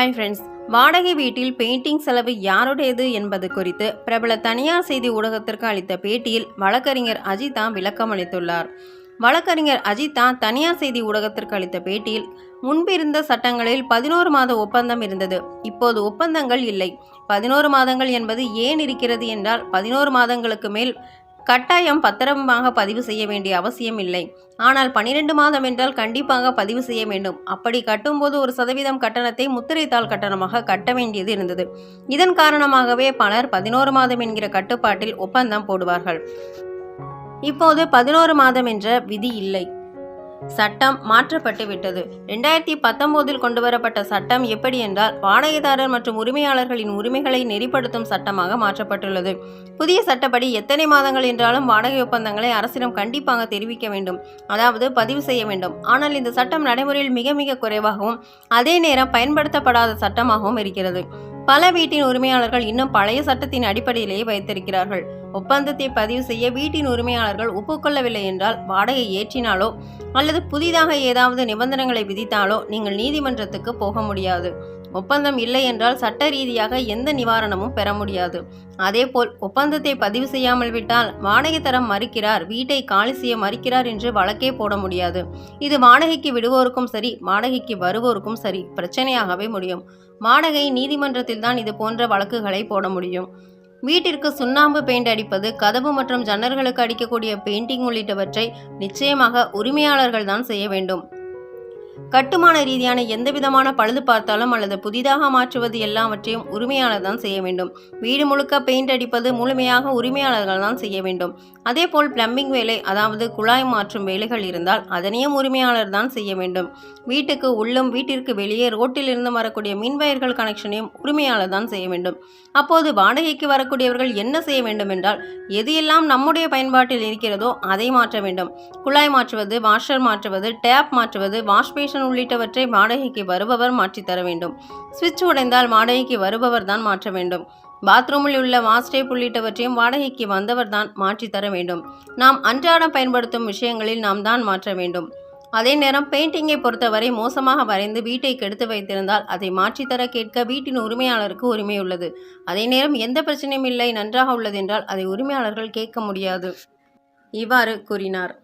Hi friends வாடகை வீட்டில் painting செலவு யாருடையது என்பது குறித்து பிரபல தனியார் செய்தி ஊடகத்திற்கு அளித்த பேட்டியில் வழக்கறிஞர் அஜிதா விளக்கம் அளித்துள்ளார். வழக்கறிஞர் அஜிதா தனியார் செய்தி ஊடகத்திற்கு அளித்த பேட்டியில் முன்பிருந்த சட்டங்களில் பதினோரு மாத ஒப்பந்தம் இருந்தது. இப்போது ஒப்பந்தங்கள் இல்லை. பதினோரு மாதங்கள் என்பது ஏன் இருக்கிறது என்றால் பதினோரு மாதங்களுக்கு மேல் கட்டாயம் பத்திரமாக பதிவு செய்ய வேண்டிய அவசியம் இல்லை. ஆனால் பன்னிரெண்டு மாதம் என்றால் கண்டிப்பாக பதிவு செய்ய வேண்டும். அப்படி கட்டும்போது ஒரு சதவீதம் கட்டணத்தை முத்திரைத்தாள் கட்டணமாக கட்ட வேண்டியது இருந்தது. இதன் காரணமாகவே பலர் பதினோரு மாதம் என்கிற கட்டுப்பாட்டில் ஒப்பந்தம் போடுவார்கள். இப்போது பதினோரு மாதம் என்ற விதி இல்லை. சட்டம் மாற்றப்பட்டு விட்டது. ரெண்டாயிரத்தி பத்தொன்பதில் கொண்டுவரப்பட்ட சட்டம் எப்படி என்றால் வாடகைதாரர் மற்றும் உரிமையாளர்களின் உரிமைகளை நெறிப்படுத்தும் சட்டமாக மாற்றப்பட்டுள்ளது. புதிய சட்டப்படி எத்தனை மாதங்கள் என்றாலும் வாடகை ஒப்பந்தங்களை அரசிடம் கண்டிப்பாக தெரிவிக்க வேண்டும். அதாவது பதிவு செய்ய வேண்டும். ஆனால் இந்த சட்டம் நடைமுறையில் மிக மிக குறைவாகவும் அதே நேரம் பயன்படுத்தப்படாத சட்டமாகவும் இருக்கிறது. பல வீட்டின் உரிமையாளர்கள் இன்னும் பழைய சட்டத்தின் அடிப்படையிலேயே வைத்திருக்கிறார்கள். ஒப்பந்தத்தை பதிவு செய்ய வீட்டின் உரிமையாளர்கள் ஒப்புக்கொள்ளவில்லை என்றால் வாடகை ஏற்றினாலோ அல்லது புதிதாக ஏதாவது நிபந்தனைகளை விதித்தாலோ நீங்கள் நீதிமன்றத்துக்கு போக முடியாது. ஒப்பந்தம் இல்லை என்றால் சட்ட ரீதியாக எந்த நிவாரணமும் பெற முடியாது. அதேபோல் ஒப்பந்தத்தை பதிவு செய்யாமல் விட்டால் வாடகை தரம் மறுக்கிறார் வீட்டை காலி செய்ய மறுக்கிறார் என்று வழக்கே போட முடியாது. இது வாடகைக்கு விடுவோருக்கும் சரி வாடகைக்கு வருவோருக்கும் சரி பிரச்சனையாகவே முடியும். வாடகை நீதிமன்றத்தில் தான் இது போன்ற வழக்குகளை போட முடியும். வீட்டிற்கு சுண்ணாம்பு பெயிண்ட் அடிப்பது கதவு மற்றும் ஜன்னல்களுக்கு அடிக்கக்கூடிய பெயிண்டிங் உள்ளிட்டவற்றை நிச்சயமாக உரிமையாளர்கள் தான் செய்ய வேண்டும். கட்டுமான ரீதியான எந்த விதமான பழுது பார்த்தாலும் அல்லது புதிதாக மாற்றுவது எல்லாவற்றையும் உரிமையாளர் தான் செய்ய வேண்டும். வீடு முழுக்க பெயிண்ட் அடிப்பது முழுமையாக உரிமையாளர்கள் தான் செய்ய வேண்டும். அதேபோல் பிளம்பிங் வேலை அதாவது குழாய் மாற்றும் வேலைகள் இருந்தால் அதனையும் உரிமையாளர் தான் செய்ய வேண்டும். வீட்டுக்கு உள்ளும் வீட்டிற்கு வெளியே ரோட்டில் இருந்து வரக்கூடிய மின்வயர்கள் கனெக்ஷனையும் உரிமையாளர் தான் செய்ய வேண்டும். அப்போது வாடகைக்கு வரக்கூடியவர்கள் என்ன செய்ய வேண்டும் என்றால் எது எல்லாம் நம்முடைய பயன்பாட்டில் இருக்கிறதோ அதை மாற்ற வேண்டும். குழாய் மாற்றுவது வாஷர் மாற்றுவது டேப் மாற்றுவது வாஷ்பேஷ் கனெக்ஷன் உள்ளிட்டவற்றை வாடகைக்கு வருபவர் மாற்றித்தர வேண்டும். சுவிட்ச் உடைந்தால் வாடகைக்கு வருபவர் தான் மாற்ற வேண்டும். பாத்ரூமில் உள்ள வாஸ்டேப் உள்ளிட்டவற்றையும் வாடகைக்கு வந்தவர் தான் மாற்றித்தர வேண்டும். நாம் அன்றாடம் பயன்படுத்தும் விஷயங்களில் நாம் தான் மாற்ற வேண்டும். அதே நேரம் பெயிண்டிங்கை பொறுத்தவரை மோசமாக வரைந்து வீட்டை கெடுத்து வைத்திருந்தால் அதை மாற்றித்தர கேட்க வீட்டின் உரிமையாளருக்கு உரிமை உள்ளது. அதே நேரம் எந்த பிரச்சனையும் இல்லை நன்றாக உள்ளது என்றால் அதை உரிமையாளர்கள் கேட்க முடியாது. இவ்வாறு கூறினார்.